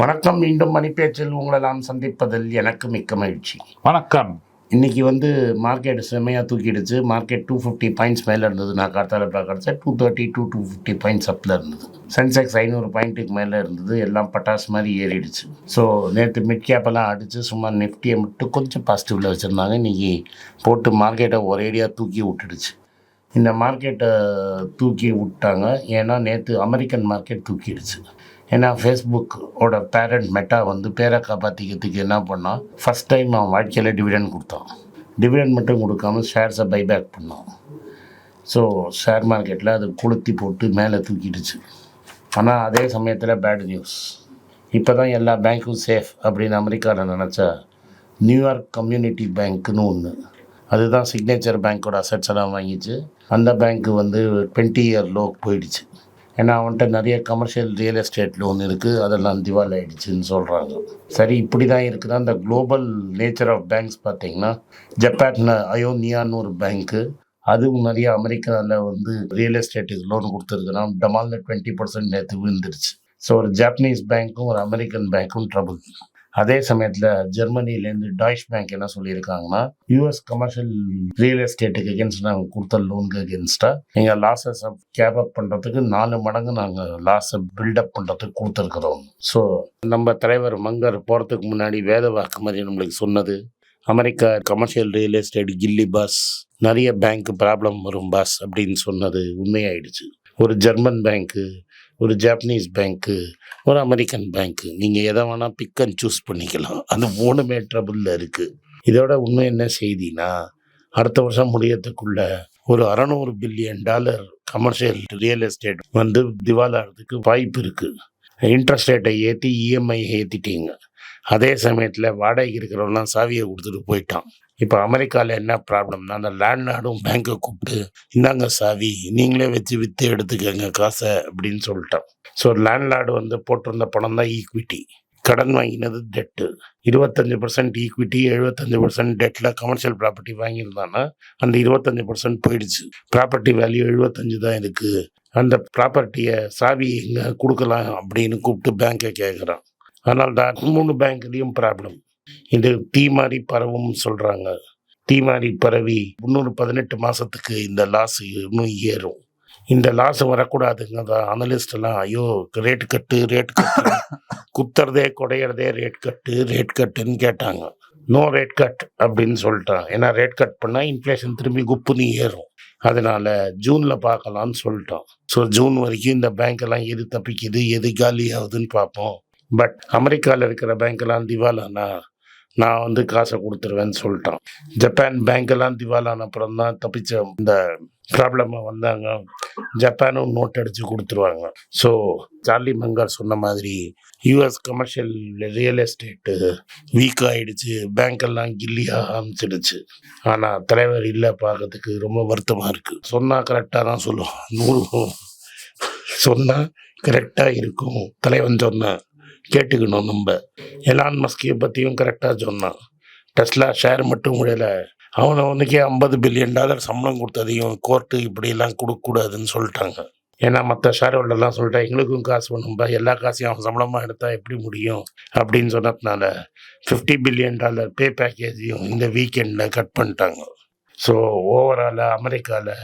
வணக்கம். மீண்டும் மணிப்பேச்சில் உங்களை நான் சந்திப்பதில் எனக்கு மிக்க மகிழ்ச்சி. வணக்கம். இன்னைக்கு வந்து மார்க்கெட் செம்மையாக தூக்கிடுச்சு. மார்க்கெட் டூ ஃபிஃப்டி பாயிண்ட்ஸ் மேலே இருந்தது. நான் காத்தால பார்க்கறச்ச two thirty two two fifty points அப்பில் இருந்தது. சென்செக்ஸ் ஐநூறு பாயிண்ட்டுக்கு மேலே இருந்தது. எல்லாம் பட்டாஸ் மாதிரி ஏறிடுச்சு. ஸோ நேற்று மிட் கேப்பெல்லாம் அடித்து சும்மா நிஃப்டியை மட்டும் கொஞ்சம் பாசிட்டிவில் வச்சுருந்தாங்க. இன்னைக்கு போட்டு மார்க்கெட்டை ஒரேடியாக தூக்கி விட்டுடுச்சு. இந்த மார்க்கெட்டை தூக்கி விட்டாங்க. ஏன்னா நேற்று அமெரிக்கன் மார்க்கெட் தூக்கிடுச்சு. ஏன்னா ஃபேஸ்புக்கோட பேரண்ட் மெட்டா வந்து பேரை காப்பாற்றிக்கிறதுக்கு என்ன பண்ணால் ஃபஸ்ட் டைம் அவன் வாழ்க்கையில் டிவிடெண்ட் கொடுத்தான். டிவிடெண்ட் மட்டும் கொடுக்காம ஷேர்ஸை பைபேக் பண்ணான். ஸோ ஷேர் மார்க்கெட்டில் அது கொளுத்தி போட்டு மேலே தூக்கிடுச்சு. ஆனால் அதே சமயத்தில் பேட் நியூஸ் இப்போ தான் எல்லா பேங்க்கும் சேஃப் அப்படின்னு அமெரிக்காவில் நினச்சா நியூயார்க் கம்யூனிட்டி பேங்க்குன்னு ஒன்று அதுதான் சிக்னேச்சர் பேங்க்கோட அசட்ஸ் எல்லாம் வாங்கிச்சு. அந்த பேங்க்கு வந்து டுவெண்ட்டி இயர் லோ போயிடுச்சு. ஏன்னா அவன்கிட்ட நிறைய கமர்ஷியல் ரியல் எஸ்டேட் லோன் இருக்குது அதெல்லாம் திவால் ஆகிடுச்சின்னு சொல்கிறாங்க சரி இப்படி தான் இருக்குன்னா இந்த குளோபல் நேச்சர் ஆஃப் பேங்க்ஸ் பார்த்தீங்கன்னா ஜப்பான் அயோனியான்னு ஒரு பேங்க்கு அதுவும் நிறைய அமெரிக்காவில் வந்து ரியல் எஸ்டேட்டுக்கு லோன் கொடுத்துருக்குன்னா டமால்ல டுவெண்ட்டி பர்சன்ட் நேற்று விழுந்துருச்சு. ஸோ ஒரு ஜாப்பனீஸ் பேங்க்கும் ஒரு அமெரிக்கன் பேங்க்கும் ட்ரபுள் அதே சமயத்தில் ஜெர்மனிலேருந்து டாய்ஷ் பேங்க் என்ன சொல்லியிருக்காங்கன்னா யூஎஸ் கமர்ஷியல் ரியல் எஸ்டேட்டுக்கு எகென்ஸ்ட் நாங்கள் கொடுத்த லோனுக்கு எகென்ஸ்டாக நீங்கள் லாஸஸை கேப் அப் பண்ணுறதுக்கு நாலு மடங்கு நாங்கள் லாஸை பில்டப் பண்ணுறதுக்கு கொடுத்துருக்குறோம். ஸோ நம்ம தலைவர் மங்கர் போகிறதுக்கு முன்னாடி வேத வாக்கு மாதிரி நம்மளுக்கு சொன்னது அமெரிக்கா கமர்ஷியல் ரியல் எஸ்டேட் கில்லி பாஸ் நிறைய பேங்க் ப்ராப்ளம் வரும் பாஸ் அப்படின்னு சொன்னது உண்மையாயிடுச்சு. ஒரு ஜெர்மன் பேங்க்கு ஒரு ஜாப்பனீஸ் பேங்க்கு ஒரு அமெரிக்கன் பேங்க்கு நீங்கள் எதை வேணால் பிக் அண்ட் சூஸ் பண்ணிக்கலாம். அது மூணுமே ட்ரபுளில் இருக்குது இதோட உண்மை என்ன செய்தினா அடுத்த வருஷம் முடியறதுக்குள்ள ஒரு அறநூறு billion dollar commercial real estate வந்து திவாலாகிறதுக்கு வாய்ப்பு இருக்குது இன்ட்ரெஸ்ட் ரேட்டை ஏற்றி இஎம்ஐ ஏற்றிட்டீங்க அதே சமயத்தில் வாடகைக்கு இருக்கிறவங்களாம் சாவியை கொடுத்துட்டு போயிட்டான். இப்போ அமெரிக்காவில் என்ன ப்ராப்ளம்னா அந்த லேண்ட்லார்டும் பேங்க்கை கூப்பிட்டு இந்தாங்க சாவி நீங்களே வச்சு விற்று எடுத்துக்கங்க காசை அப்படின்னு சொல்லிட்டான். ஸோ லேண்ட்லார்டு வந்து போட்டிருந்த பணம் தான் ஈக்விட்டி கடன் வாங்கினது டெட்டு இருபத்தஞ்சு பர்சன்ட் ஈக்விட்டி எழுபத்தஞ்சு பர்சன்ட் டெட்டில் கமர்ஷியல் ப்ராப்பர்ட்டி வாங்கியிருந்தானா அந்த இருபத்தஞ்சு பர்சன்ட் போயிடுச்சு. ப்ராப்பர்ட்டி வேல்யூ எழுபத்தஞ்சு தான் இருக்குது அந்த ப்ராப்பர்ட்டியை சாவி எங்கே கொடுக்கலாம் அப்படின்னு கூப்பிட்டு பேங்க்கை கேட்குறான் அதனால தான் மூணு பேங்க்லேயும் ப்ராப்ளம் இது தீ மாதிரி பரவும் சொல்கிறாங்க தீ மாதிரி பரவி முந்நூறு பதினெட்டு மாதத்துக்கு இந்த லாஸ் இன்னும் ஏறும். இந்த லாஸ் வரக்கூடாதுங்க தான் அனலிஸ்ட் எல்லாம் ஐயோ ரேட் கட்டு ரேட் கட்டு குத்துறதே குடையிறதே ரேட் கட்டு ரேட் கட்டுன்னு கேட்டாங்க. நோ ரேட் கட் அப்படின்னு சொல்லிட்டான் ஏன்னா ரேட் கட் பண்ணால் இன்ஃப்ளேஷன் திரும்பி குப்புன்னு ஏறும். அதனால ஜூனில் பார்க்கலான்னு சொல்லிட்டோம். ஸோ ஜூன் வரைக்கும் இந்த பேங்க் எல்லாம் எது தப்பிக்குது எது காலி ஆகுதுன்னு பார்ப்போம். பட் அமெரிக்காவில் இருக்கிற பேங்க்கெல்லாம் திவாலானா நான் வந்து காசை கொடுத்துருவேன்னு சொல்லிட்டான். ஜப்பான் பேங்க்கெல்லாம் திவாலான அப்புறம் தான் தப்பிச்ச இந்த ப்ராப்ளமாக வந்தாங்க. ஜப்பானும் நோட் அடித்து கொடுத்துருவாங்க. ஸோ சார்லி மங்கர் சொன்ன மாதிரி US commercial real estate weak ஆகிடுச்சு பேங்க்கெல்லாம் கில்லியாக ஆரம்பிச்சிடுச்சு. ஆனால் தலைவர் இல்லை பார்க்கறதுக்கு ரொம்ப வருத்தமாக இருக்குது சொன்னால் கரெக்டாக தான் சொல்லுவோம் நூறு சொன்னால் கரெக்டாக இருக்கும். தலைவன் சொன்ன கேட்டுக்கணும் நம்ம. எலான் மஸ்கியை பற்றியும் கரெக்டாக சொன்னான். டெஸ்லா ஷேர் மட்டும் விடலை. அவனை அவனுக்கே ஐம்பது பில்லியன் டாலர் சம்பளம் கொடுத்ததையும் கோர்ட்டு இப்படிலாம் கொடுக்கக்கூடாதுன்னு சொல்லிட்டாங்க. ஏன்னா மற்ற ஷேர் ஹோல்டர்லாம் சொல்லிட்டா எங்களுக்கும் காசு வேணும்பா. எல்லா காசையும் அவன் சம்பளமாக எடுத்தால் எப்படி முடியும்? அப்படின்னு சொன்னதுனால ஃபிஃப்டி பில்லியன் டாலர் பே பேக்கேஜையும் இந்த வீக்கெண்டில் கட் பண்ணிட்டாங்க. ஸோ ஓவராலாக அமெரிக்காவில்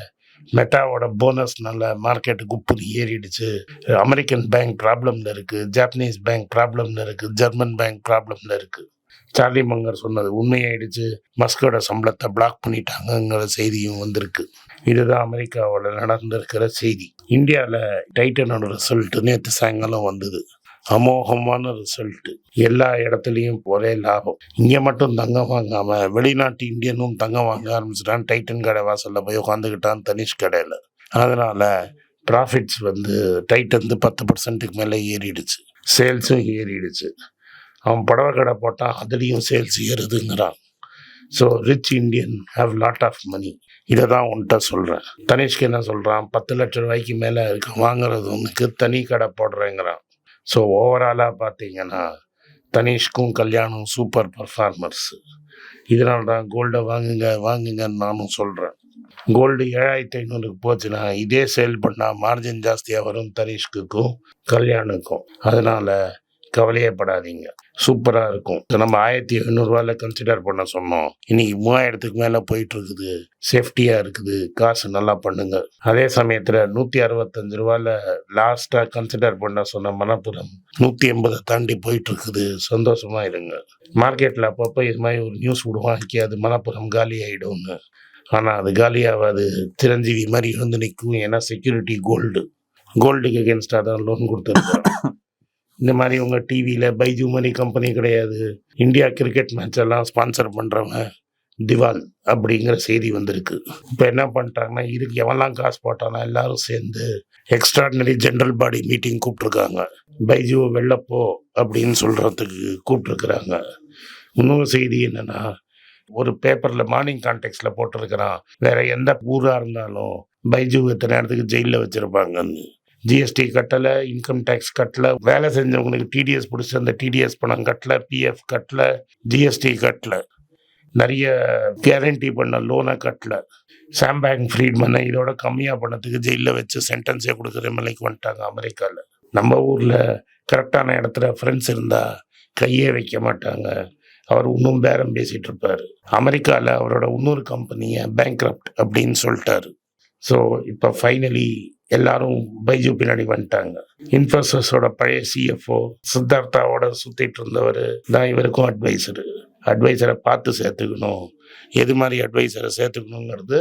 மெட்டாவோட போனஸ்னால மார்க்கெட்டு குப்புனு ஏறிடுச்சு. அமெரிக்கன் பேங்க் ப்ராப்ளமில் இருக்குது ஜாப்பனீஸ் பேங்க் ப்ராப்ளமில் இருக்குது ஜெர்மன் பேங்க் ப்ராப்ளமில் இருக்குது சார்லி மங்கர் சொன்னது உண்மையாயிடுச்சு. மஸ்கோட சம்பளத்தை பிளாக் பண்ணிட்டாங்கங்கிற செய்தியும் வந்திருக்கு. இதுதான் அமெரிக்காவோட நடந்திருக்கிற செய்தி. இந்தியாவில் டைட்டனோட ரிசல்ட் நேற்று சாயங்காலம் வந்தது. அமோகமான ரிசல்ட்டு எல்லா இடத்துலையும் ஒரே லாபம். இங்கே மட்டும் தங்கம் வாங்காமல் வெளிநாட்டு இந்தியனும் தங்கம் வாங்க ஆரம்பிச்சிட்டான். டைட்டன் கடை வாசலில் போய் உட்காந்துக்கிட்டான் தனிஷ் கடையில். அதனால் ப்ராஃபிட்ஸ் வந்து டைட்டன் வந்து பத்து பர்சன்ட்டுக்கு மேலே ஏறிடுச்சு. சேல்ஸும் ஏறிடுச்சு. அவன் புடவை கடை போட்டால் அதுலேயும் sales ஏறுதுங்கிறான். So rich Indian have lot of money இதை தான் உன்கிட்ட சொல்கிறேன் தனிஷ்க்கு என்ன சொல்கிறான் பத்து லட்ச ரூபாய்க்கு மேலே இருக்கு வாங்குறது உனக்கு தனி கடை போடுறேங்கிறான். ஸோ ஓவராலாக பார்த்தீங்கன்னா தனிஷ்கும் கல்யாணம் சூப்பர் பர்ஃபார்மர்ஸ் இதனால தான் கோல்டை வாங்குங்க வாங்குங்கன்னு நானும் சொல்கிறேன் கோல்டு ஏழாயிரத்தி ஐநூறுக்கு போச்சுன்னா இதே சேல் பண்ணால் மார்ஜின் ஜாஸ்தியாக வரும் தனிஷ்குக்கும் கல்யாணுக்கும். அதனால் கவலையே படாதீங்க சூப்பராக இருக்கும் நம்ம ஆயிரத்தி எழுநூறுவால கன்சிடர் பண்ண சொன்னோம். இன்னைக்கு மூவாயிரத்துக்கு மேலே போயிட்டு இருக்குது சேஃப்டியாக இருக்குது. காசு நல்லா பண்ணுங்க. அதே சமயத்தில் நூற்றி அறுபத்தஞ்சு ரூபால லாஸ்ட்டாக கன்சிடர் பண்ண சொன்ன மணப்புறம் நூற்றி எண்பதை தாண்டி போயிட்டு இருக்குது சந்தோஷமா இருங்க. மார்க்கெட்டில் அப்பப்போ இது மாதிரி ஒரு நியூஸ் விடுவான் அது மணப்புரம் காலி ஆகிடும்னு ஆனால் அது காலியாகாது சிரஞ்சீவி மாதிரி வந்து நிற்கும் ஏன்னா செக்யூரிட்டி கோல்டு கோல்டுக்கு அகேன்ஸ்டாக தான் லோன் கொடுத்துருக்கோம் இந்த மாதிரி உங்கள் டிவியில் பைஜு மணி கம்பெனி கிடையாது. இந்தியா கிரிக்கெட் மேட்ச் எல்லாம் ஸ்பான்சர் பண்ணுறவங்க திவால் அப்படிங்கிற செய்தி வந்திருக்கு. இப்போ என்ன பண்ணிட்டாங்கன்னா இதுக்கு எவன்லாம் காசு போட்டானா எல்லாரும் சேர்ந்து எக்ஸ்ட்ராடினரி ஜென்ரல் பாடி மீட்டிங் கூப்பிட்ருக்காங்க பைஜுவை வெள்ளப்போ அப்படின்னு சொல்கிறதுக்கு கூப்பிட்ருக்குறாங்க இன்னொரு செய்தி என்னென்னா ஒரு பேப்பரில் மார்னிங் கான்டெக்ட்ஸில் போட்டிருக்கிறான். வேற எந்த ஊராக இருந்தாலும் பைஜு இத்தனை நேரத்துக்கு ஜெயிலில் வச்சுருப்பாங்கன்னு. ஜிஎஸ்டி கட்டலை இன்கம் டேக்ஸ் கட்டலை வேலை செஞ்சவங்களுக்கு டிடிஎஸ் பிடிச்சி அந்த டிடிஎஸ் பணம் கட்டலை பிஎஃப் கட்டலை ஜிஎஸ்டி கட்டலை. நிறைய கேரண்டி பண்ண லோனை கட்டலை. சாம் பேங்க் ஃப்ரீட்மனை இதோட கம்மியாக பண்ணதுக்கு ஜெயிலில் வச்சு சென்டென்ஸே கொடுக்குற நிலைக்கு வந்துட்டாங்க அமெரிக்காவில் நம்ம ஊரில் கரெக்டான இடத்துல ஃப்ரெண்ட்ஸ் இருந்தால் கையே வைக்க மாட்டாங்க. அவர் இன்னும் பேரம் பேசிகிட்டு இருப்பார். அமெரிக்காவில் அவரோட இன்னொரு கம்பெனியை பேங்க்ரப்ட் அப்படின்னு சொல்லிட்டாரு. ஸோ இப்போ ஃபைனலி எல்லாரும் பைஜு பின்னாடி வந்துட்டாங்க. இன்ஃபோசிஸோட பழைய சிஎஃப்ஓ சித்தார்த்தாவோட சுத்திட்டு இருந்தவர் தான் இவருக்கும் அட்வைசரு அட்வைசரை பார்த்து சேர்த்துக்கணும். எது மாதிரி அட்வைசரை சேர்த்துக்கணுங்கிறது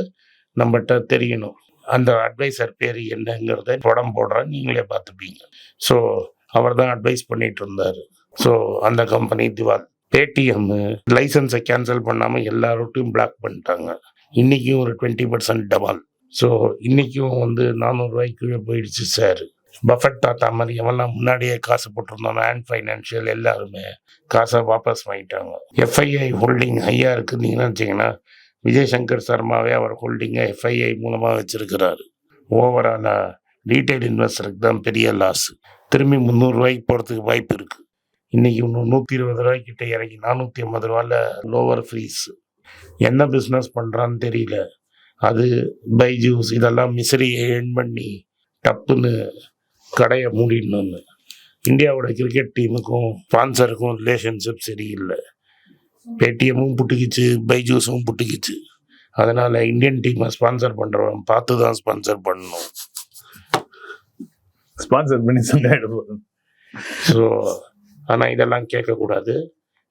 நம்மகிட்ட தெரியணும். அந்த அட்வைசர் பேர் என்னங்கிறத படம் போடுறேன் நீங்களே பார்த்துப்பீங்க. ஸோ அவர் தான் அட்வைஸ் பண்ணிட்டு இருந்தார். ஸோ அந்த கம்பெனி திவால். பேடிஎம் லைசன்ஸை கேன்சல் பண்ணாமல் எல்லா ரூட்டையும் பிளாக் பண்ணிட்டாங்க. இன்றைக்கும் ஒரு டுவெண்ட்டி பர்சன்ட் டபால் ஸோ இன்றைக்கும் வந்து நானூறுரூவாய்க்கு கீழே போயிடுச்சு சார் பஃபட் தாத்தா மாதிரி எவெல்லாம் முன்னாடியே காசு போட்டிருந்தோம் அண்ட் ஃபைனான்ஷியல் எல்லாருமே காசை வாபஸ் வாங்கிட்டாங்க. எஃப்ஐஐ ஹோல்டிங் ஹையாக இருக்குதுன்னு வச்சிங்கன்னா விஜய் சங்கர் சர்மாவே அவர் ஹோல்டிங்கை எஃப்ஐஐ மூலமாக வச்சுருக்கிறாரு. ஓவராலாக ரீட்டைல் இன்வெஸ்டருக்கு தான் பெரிய லாஸு திரும்பி முந்நூறுரூவாய்க்கு போகிறதுக்கு வாய்ப்பு இருக்குது இன்றைக்கி இன்னும் நூற்றி இருபது ரூபாய்க்கிட்ட இறங்கி நானூற்றி ஐம்பது ரூபாயில் லோவர் ஃப்ரீஸ் என்ன பிஸ்னஸ் பண்ணுறான்னு தெரியல. அது பைஜூஸ் இதெல்லாம் மிசரியை எண் பண்ணி டப்புன்னு கடையை மூடிடணும்னு. இந்தியாவோட கிரிக்கெட் டீமுக்கும் ஸ்பான்சருக்கும் ரிலேஷன்ஷிப் சரியில்லை. பேடிஎம்மும் புட்டுக்கிச்சு பைஜூஸும் புட்டுக்கிச்சு. அதனால் இந்தியன் டீமை ஸ்பான்சர் பண்ணுறவன் பார்த்து தான் ஸ்பான்சர் பண்ணணும். ஸ்பான்சர் பண்ணி சண்டாயிடும் ஸோ ஆனால் இதெல்லாம் கேட்கக்கூடாது.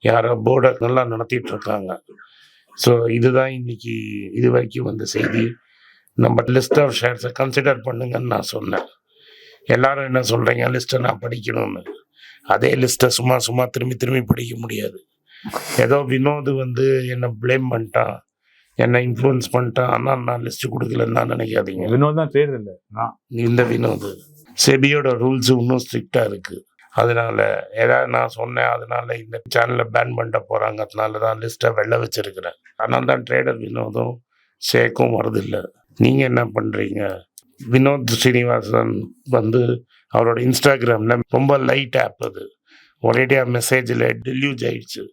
யாரோ போர்டை நல்லா நடத்திட்டு இருக்காங்க. ஸோ இதுதான் இன்னைக்கு இது வரைக்கும் வந்த செய்தி. நம்ம லிஸ்ட் ஆஃப் ஷேர்ஸை கன்சிடர் பண்ணுங்கன்னு நான் சொன்னேன். எல்லாரும் என்ன சொல்கிறீங்க லிஸ்ட்டை நான் படிக்கணும்னு. அதே லிஸ்ட்டை சும்மா சும்மா திரும்பி திரும்பி படிக்க முடியாது. ஏதோ வினோத் வந்து என்னை ப்ளேம் பண்ணிட்டான். என்னை இன்ஃப்ளூயன்ஸ் பண்ணிட்டான். ஆனால் நான் லிஸ்ட்டு கொடுக்கலன்னு நான் நினைக்காதீங்க. வினோத் தான் ட்ரேடர் இல்லை நான் இந்த வினோத். செபியோட ரூல்ஸ் இன்னும் ஸ்ட்ரிக்டாக இருக்குது அதனால ஏதாவது நான் சொன்னேன் அதனால இந்த சேனலில் பேன் பண்ணிட்ட போகிறாங்க அதனால தான் லிஸ்ட்டை வெளில வச்சுருக்கிறேன். அதனால தான் ட்ரேடர் வினோதும் ஷேக்கும் வரதில்லை நீங்கள் என்ன பண்ணுறீங்க வினோத் ஸ்ரீனிவாசன் வந்து அவரோட இன்ஸ்டாகிராமில் ரொம்ப லைட் ஆப் அது. ஒரேடியாக மெசேஜில் டெல்யூஜ் ஆயிடுச்சு.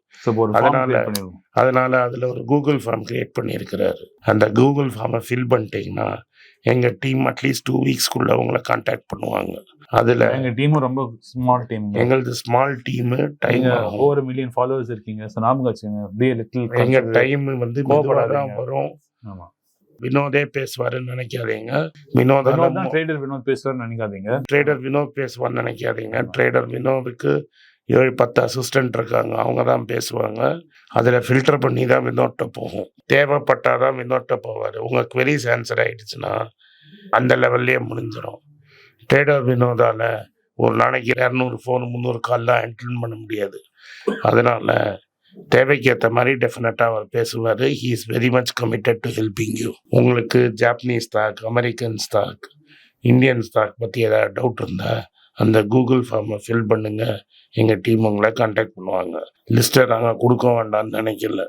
அதனால- அதனால அதில் ஒரு கூகுள் ஃபார்ம் கிரியேட் பண்ணியிருக்கிறாரு. அந்த கூகுள் ஃபார்மை ஃபில் பண்ணிட்டீங்கன்னா எங்கள் டீம் அட்லீஸ்ட் டூ வீக்ஸ்க்குள்ளே உங்களை காண்டாக்ட் பண்ணுவாங்க. அதில் எங்க டீமும் ரொம்ப ஸ்மால் டீம் எங்களது small team time over million followers இருக்கீங்க. ஸோ ஞாபகம் வச்சுங்க அப்படியே லிட்டில் எங்க டைம் வந்து மெதுவாக தான் கோவப்படாதீங்க. வரும். ஆமா. வினோதே பேசுவாருன்னு நினைக்காதீங்க. வினோத் ட்ரேடர் வினோத் பேசுவார்னு நினைக்காதீங்க. ட்ரேடர் வினோத் பேசுவான்னு நினைக்காதீங்க. ட்ரேடர் வினோதுக்கு ஏழு பத்து அசிஸ்டன்ட் இருக்காங்க. அவங்க தான் பேசுவாங்க. அதில் ஃபில்டர் பண்ணி தான் வினோட்ட போகும். தேவைப்பட்டால் தான் வினோட்ட போவார். உங்கள் குவெரிஸ் ஆன்சர் ஆகிடுச்சுன்னா அந்த லெவல்லே முடிஞ்சிடும் ட்ரேடர் வினோதால் ஒரு நாளைக்கு இரநூறு ஃபோன் முந்நூறு கால்லாம் ஹேண்டில் பண்ண முடியாது. அதனால் தேவைக்கு ஏற்ற மாதிரி டெஃபினட்டாக அவர் பேசுவார். He is very much committed to helping you உங்களுக்கு Japanese stock American stock Indian stock பற்றி ஏதாவது டவுட் இருந்தால் அந்த கூகுள் ஃபார்மை ஃபில் பண்ணுங்கள் எங்கள் டீம் உங்களை கான்டாக்ட் பண்ணுவாங்க. லிஸ்ட்டை நாங்கள் கொடுக்க வேண்டாம்னு நினைக்கல.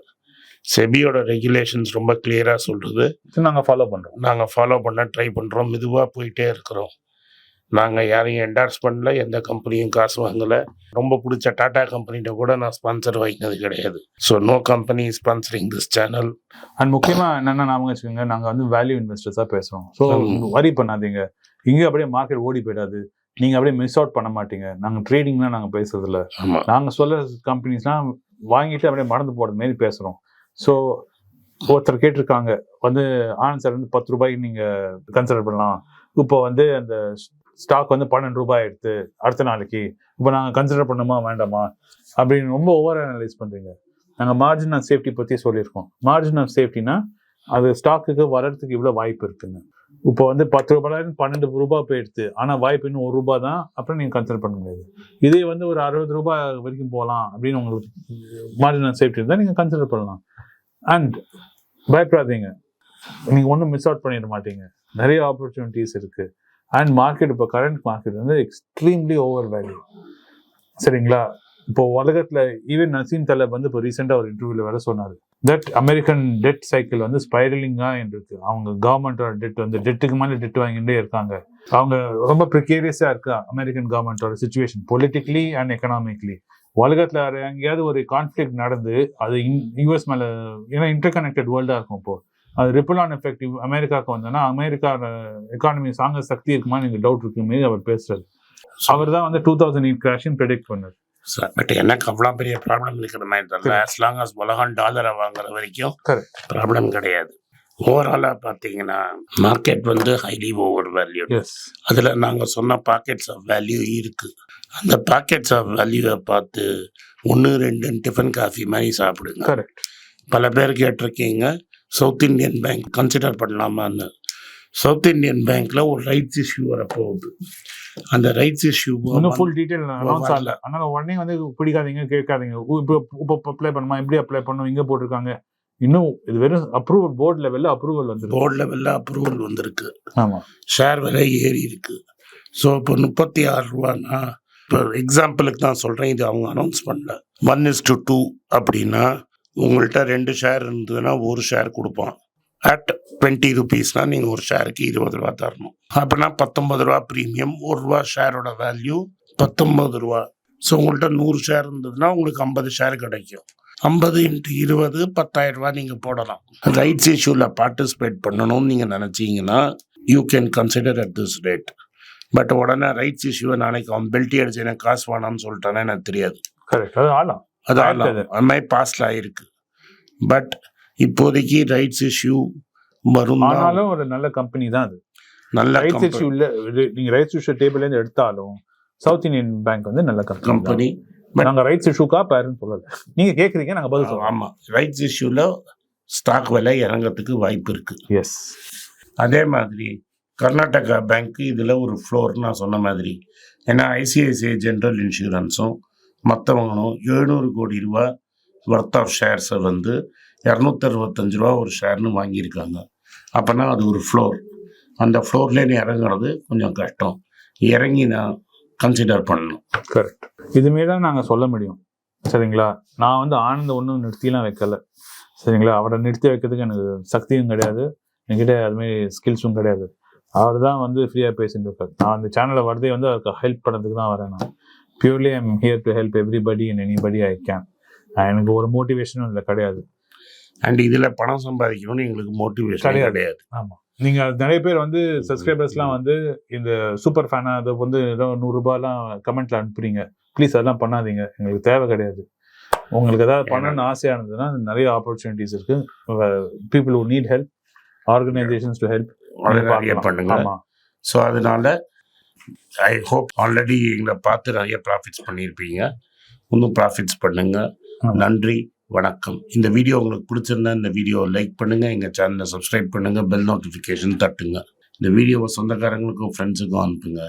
செபியோட ரெகுலேஷன்ஸ் ரொம்ப கிளியராக சொல்கிறது நாங்க ஃபாலோ பண்றோம். நாங்கள் ஃபாலோ பண்ண ட்ரை பண்ணுறோம் மெதுவாக போயிட்டே இருக்கிறோம். நாங்கள் யாரையும் என்டார்ஸ் பண்ணல எந்த கம்பெனியும் காசு வாங்கலை. ரொம்ப பிடிச்ச டாடா கம்பெனிகிட்ட கூட நான் ஸ்பான்சர் வாங்கினது கிடையாது. So no company sponsoring this channel and முக்கியமா என்னன்னா ஞாபகம் வச்சுக்கோங்க நாங்க வந்து வேல்யூ இன்வெஸ்டர்ஸா பேசுறோம். ஸோ. வரி பண்ணாதீங்க. இங்க அப்படியே மார்க்கெட் ஓடி போயிடாது. நீங்க அப்படியே மிஸ் அவுட் பண்ண மாட்டீங்க. நாங்க ட்ரேடிங்லாம் நாங்க பேசுறது இல்ல ஆமாம் நாங்க சொல்ல கம்பெனிஸ்லாம் வாங்கிட்டு அப்படியே மறந்து போறது மாரி பேசுறோம். ஸோ ஒருத்தர் கேட்டிருக்காங்க. வந்து ஆனந்த் சார் வந்து பத்து ரூபாய்க்கு நீங்க கன்சிடர் பண்ணலாம். இப்போ வந்து அந்த ஸ்டாக் வந்து பன்னெண்டு ரூபாய் எடுத்து அடுத்த நாளைக்கு இப்போ நாங்கள் கன்சிடர் பண்ணுமா வேண்டாமா? அப்படின்னு ரொம்ப ஓவர் அனலைஸ் பண்றீங்க. நாங்கள் மார்ஜின் ஆஃப் சேஃப்டி பற்றி சொல்லியிருக்கோம். மார்ஜின் ஆஃப் சேஃப்டினா அது ஸ்டாக்குக்கு வர்றதுக்கு இவ்வளோ வாய்ப்பு இருக்குங்க இப்போ வந்து பத்து ரூபாயிலிருந்து பன்னெண்டு ரூபாய் போயிடுது ஆனால் வாய்ப்பு இன்னும் ஒரு ரூபாய் தான். அப்புறம் நீங்கள் கன்சிடர் பண்ண முடியாது. இதே வந்து ஒரு அறுபது ரூபாய் வரைக்கும் போகலாம் அப்படின்னு உங்களுக்கு மார்ஜினல் சேஃப்டி இருந்தால் நீங்கள் கன்சிடர் பண்ணலாம். அண்ட் பயப்படாதீங்க. நீங்கள் ஒன்றும் மிஸ் அவுட் பண்ணிட மாட்டீங்க. நிறைய ஆப்பர்ச்சுனிட்டிஸ் இருக்குது அண்ட் மார்க்கெட் இப்போ கரண்ட் மார்க்கெட் வந்து எக்ஸ்ட்ரீம்லி ஓவர் வேல்யூ சரிங்களா? இப்போ உலகத்தில் ஈவன் நசீம் தலை வந்து இப்போ ரீசெண்டாக ஒரு இன்டர்வியூவில் வேற சொன்னார். தட் அமெரிக்கன் டெட் சைக்கிள் வந்து ஸ்பைரலிங்கா இருக்கு. அவங்க கவர்மெண்டோட டெட் வந்து டெட்டுக்கு மேலே டெட் வாங்கிட்டே இருக்காங்க. அவங்க ரொம்ப ப்ரிகேரியஸா இருக்கு? அமெரிக்கன் கவர்மெண்டோட சுச்சுவேஷன் பொலிட்டிக்கலி அண்ட் எக்கனாமிக்லி உலகத்துல எங்கேயாவது ஒரு கான்ஃபிளிக் நடந்து அது யூஎஸ் மேல ஏன்னா இன்டர் கனெக்டட் வேர்ல்டா இருக்கும் இப்போ. அது ரிப்பிள் ஆன் எஃபெக்டிவ் அமெரிக்காவுக்கு வந்தோன்னா அமெரிக்கா எக்கானமி சாங்க சக்தி இருக்குமா எனக்கு டவுட் இருக்குமே அவர் பேசுறாரு. அவர் தான் வந்து டூ தௌசண்ட் எயிட் கிராஷின் ப்ரெடிக்ட் பண்ணார். பட் எனக்கு அவ்வளோ பெரிய ப்ராப்ளம் இருக்கிற மாதிரி தெரியல as long as உலகம் டாலரை வாங்குற வரைக்கும். ப்ராப்ளம் கிடையாது. ஓவராலாக பார்த்தீங்கன்னா மார்க்கெட் வந்து ஹைலி ஓவர் வேல்யூ அதில் நாங்கள் சொன்ன பாக்கெட்ஸ் ஆஃப் வேல்யூ இருக்குது அந்த பாக்கெட்ஸ் ஆஃப் வேல்யூவை பார்த்து ஒன்று ரெண்டு டிஃபன் காஃபி மாதிரி சாப்பிடுங்க. பல பேர் கேட்டிருக்கீங்க சவுத் இந்தியன் பேங்க் கன்சிடர் பண்ணலாமான்னு. சவுத் இந்தியன் பேங்க்ல ஒரு ரைட்ஸ் இஷ்யூ வரப்போகுது. அந்த ரைட்ஸ் இஷ்யூ இன்னும் ஃபுல் டீடைல் அனௌன்ஸ். ஆகல. அதனால உடனே வந்து பிடிக்காதீங்க கேட்காதீங்க. இப்போ இப்போ அப்ளை பண்ணுமா இப்படி அப்ளை பண்ணும் இங்க போட்டிருக்காங்க. இன்னும் இது வெறும் அப்ரூவல் போர்டு லெவல்ல அப்ரூவல் வந்துருக்கு. போர்டு லெவலில் அப்ரூவல் வந்திருக்கு. ஆமா. ஷேர் விலை ஏறி இருக்கு. ஸோ இப்போ முப்பத்தி ஆறு ரூபான்னா இப்போ எக்ஸாம்பிளுக்கு தான் சொல்கிறேன் இது அவங்க அனௌன்ஸ் பண்ணல. ஒன் இஸ் டு டூ அப்படின்னா உங்கள்கிட்ட ரெண்டு ஷேர் இருந்ததுன்னா ஒரு ஷேர் கொடுப்பான். அட் டுவெண்ட்டி ருபீஸ்னா நீங்கள் ஒரு ஷேருக்கு இருபது ரூபா தரணும். அப்படின்னா பத்தொன்பது ரூபா ப்ரீமியம் ஒரு ரூபா ஷேரோட வேல்யூ பத்தொன்பது ரூபா. ஸோ உங்கள்கிட்ட நூறு ஷேர் இருந்ததுன்னா உங்களுக்கு ஐம்பது ஷேர் கிடைக்கும். ஐம்பது இன்ட்டு இருபது பத்தாயிரம் ரூபா நீங்கள் போடலாம். ரைட்ஸ் இஷ்யூவில் பார்ட்டிசிபேட் பண்ணணும்னு நீங்கள் நினச்சிங்கன்னா you can consider at this rate but உடனே ரைட்ஸ் இஷ்யூவை நாளைக்கு அவன் பெல்ட்டி அடிச்சு எனக்கு காசு வேணாம்னு சொல்லிட்டானே எனக்கு தெரியாது. அது ஆலாம் அது ஆலாம். அது. மாதிரி பாஸ்ட்ல ஆயிருக்கு. பட் இப்போதைக்கு ரைட்ஸ் இஷ்யூ வரும். ஆனாலும் ஒரு நல்ல கம்பெனி தான் அது. நல்ல ரைட்ஸ் இஷ்யூ இல்ல இது- நீங்க ரைட்ஸ் இஷ்யூ டேபிள்ல இருந்து எடுத்தாலும் சவுத் இந்தியன் பேங்க் வந்து நல்ல கம்பெனி கம்பெனி நாங்க ரைட்ஸ் இஷ்யூக்கா பேருன்னு சொல்லல. நீங்க கேக்குறீங்க நாங்க பதில் சொல்றோம். ஆமா. ரைட்ஸ் இஷ்யூல ஸ்டாக் விலை இறங்கறதுக்கு வாய்ப்பு இருக்கு. எஸ் அதே மாதிரி கர்நாடகா பேங்க் இதில் ஒரு ஃப்ளோர் நான் சொன்ன மாதிரி. ஏன்னா ஐசிஐசிஐ ஜென்ரல் இன்சூரன்ஸும் மற்றவங்களும் எழுநூறு கோடி ரூபா ஒர்த் ஆஃப் ஷேர்ஸை வந்து இரநூத்தறுபத்தஞ்சு ரூபா ஒரு ஷேர்னு வாங்கியிருக்காங்க. அப்போனா அது ஒரு ஃப்ளோர் அந்த ஃப்ளோர்லேருந்து இறங்குறது கொஞ்சம் கஷ்டம். இறங்கி நான் கன்சிடர் பண்ணணும். கரெக்ட் இதுமே தான் நாங்கள் சொல்ல முடியும். சரிங்களா? நான் வந்து ஆனந்த ஒன்றும் நிறுத்திலாம் வைக்கல. சரிங்களா? அவரை நிறுத்தி வைக்கிறதுக்கு எனக்கு சக்தியும் கிடையாது. என்கிட்ட அதுமாரி ஸ்கில்ஸும் கிடையாது. அவர் தான் வந்து ஃப்ரீயாக பேசிட்டு இருக்காரு. நான் அந்த சேனலில் வரதே வந்து அவருக்கு ஹெல்ப் பண்ணுறதுக்கு தான் வரேன் நான். Purely I'm here to help everybody and anybody I can எனக்கு ஒரு மோட்டிவேஷனும் இல்லை கிடையாது. அண்ட் இதில் பணம் சம்பாதிக்கணும்னு எங்களுக்கு மோட்டிவேஷன் கிடையாது. ஆமாம் நீங்கள் நிறைய பேர் வந்து சப்ஸ்கிரைபர்ஸ்லாம் வந்து இந்த சூப்பர் ஃபேனாக அதை வந்து ஏதோ நூறுரூபாலாம் கமெண்ட்ல அனுப்புறீங்க. ப்ளீஸ் அதெல்லாம் பண்ணாதீங்க. எங்களுக்கு தேவை கிடையாது. உங்களுக்கு ஏதாவது பண்ணணும்னு ஆசையாக இருந்ததுன்னா நிறைய ஆப்பர்ச்சுனிட்டிஸ் இருக்கு. People who need help organisations to help பண்ணுங்க. ஆமாம் ஸோ அதனால ஐ ஹோப் ஆல்ரெடி எங்களை பார்த்து நிறைய ப்ராஃபிட்ஸ் பண்ணியிருப்பீங்க. இன்னும் ப்ராஃபிட்ஸ் பண்ணுங்க. ஆமா. நன்றி. வணக்கம். இந்த வீடியோ உங்களுக்கு பிடிச்சிருந்தா இந்த வீடியோவை லைக் பண்ணுங்கள் எங்கள் சேனலை சப்ஸ்கிரைப் பண்ணுங்கள் பெல் நோட்டிஃபிகேஷன் தட்டுங்க. இந்த வீடியோவை சொந்தக்காரங்களுக்கும் ஃப்ரெண்ட்ஸுக்கும் அனுப்புங்க.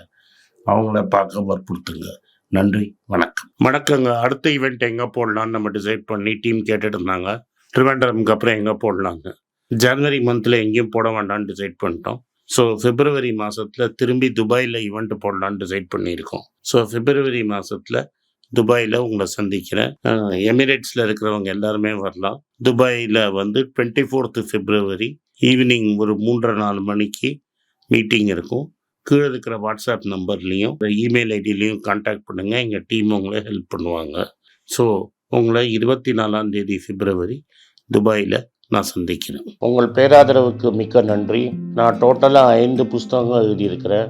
அவங்கள பார்க்க வற்புறுத்துங்க. நன்றி வணக்கம். வணக்கங்க. அடுத்த ஈவெண்ட் எங்கே போடலான்னு நம்ம டிசைட் பண்ணி டீம் கேட்டுட்டு இருந்தாங்க. ட்ரிவாண்டரம்க்கு அப்புறம் எங்கே போடலாங்க ஜனவரி மந்தில் எங்கேயும் போட வேண்டாம்னு டிசைட் பண்ணிட்டோம். ஸோ பிப்ரவரி மாதத்தில் திரும்பி துபாயில் ஈவெண்ட் போடலான்னு டிசைட் பண்ணியிருக்கோம். ஸோ பிப்ரவரி மாதத்தில் துபாயில் உங்களை சந்திக்கிறேன். எமிரேட்ஸில் இருக்கிறவங்க எல்லாருமே வரலாம். துபாயில் வந்து டுவெண்ட்டி ஃபோர்த்து ஃபிப்ரவரி ஈவினிங் ஒரு மூன்றரை நாலு மணிக்கு மீட்டிங் இருக்கும். கீழே இருக்கிற வாட்ஸ்அப் நம்பர்லேயும் இமெயில் ஐடியிலையும் காண்டாக்ட் பண்ணுங்கள் எங்கள் டீம் உங்களை ஹெல்ப் பண்ணுவாங்க. ஸோ உங்களை இருபத்தி நாலாம் தேதி பிப்ரவரி துபாயில் நான் சந்திக்கிறேன். உங்கள் பேராதரவுக்கு மிக்க நன்றி. நான் டோட்டலாக ஐந்து புஸ்தகங்கள் எழுதியிருக்கிறேன்.